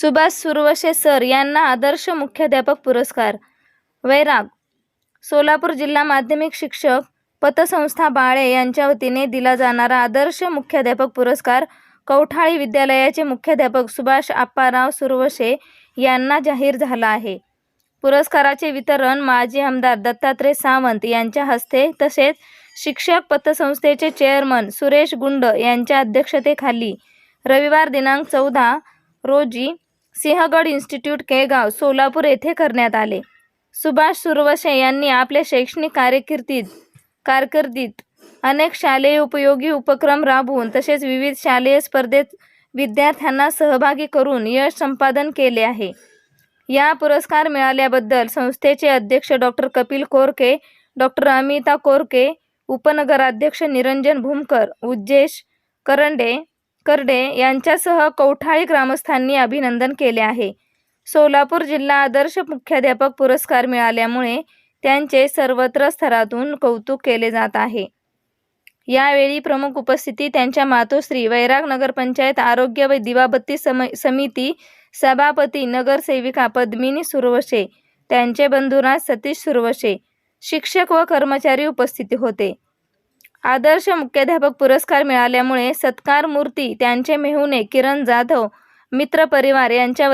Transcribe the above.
Subhash Suravshe sir यांना आदर्श मुख्याध्यापक पुरस्कार. वैराग सोलापूर जिल्हा माध्यमिक शिक्षक पतसंस्था बाळे यांच्या वतीने दिला जाणारा आदर्श मुख्याध्यापक पुरस्कार कौठाळी विद्यालयाचे मुख्याध्यापक सुभाष आप्पाराव सुरवशे यांना जाहीर झाला आहे. पुरस्काराचे वितरण माजी आमदार दत्तात्रय सावंत यांच्या हस्ते तसेच शिक्षक पतसंस्थेचे चेअरमन सुरेश गुंड यांच्या अध्यक्षतेखाली रविवार दिनांक चौदा रोजी सिंहगड इन्स्टिट्यूट केगाव सोलापूर येथे करण्यात आले. सुभाष सुरवशे यांनी आपल्या शैक्षणिक कार्यकिर्दीत कारकिर्दीत अनेक शालेय उपयोगी उपक्रम राबवून तसेच विविध शालेय स्पर्धेत विद्यार्थ्यांना सहभागी करून यश संपादन केले आहे. या पुरस्कार मिळाल्याबद्दल संस्थेचे अध्यक्ष डॉक्टर कपिल कोरके डॉक्टर अमिता कोरके उपनगराध्यक्ष निरंजन भूमकर उज्जेश करंडे करडे यांच्यासह कौठाळी ग्रामस्थांनी अभिनंदन केले आहे. सोलापूर जिल्हा आदर्श मुख्याध्यापक पुरस्कार मिळाल्यामुळे त्यांचे सर्वत्र स्तरातून कौतुक केले जात आहे. यावेळी प्रमुख उपस्थिती त्यांच्या मातोश्री वैराग नगरपंचायत आरोग्य व दिवाबत्ती सम समिती सभापती नगरसेविका पद्मिनी सुरवशे त्यांचे बंधुराज सतीश सुरवशे शिक्षक व कर्मचारी उपस्थिती होते. आदर्श मुख्याध्यापक पुरस्कार मिळाल्यामुळे सत्कार मूर्ती त्यांचे मेहुणे किरण जाधव मित्र परिवार यांच्या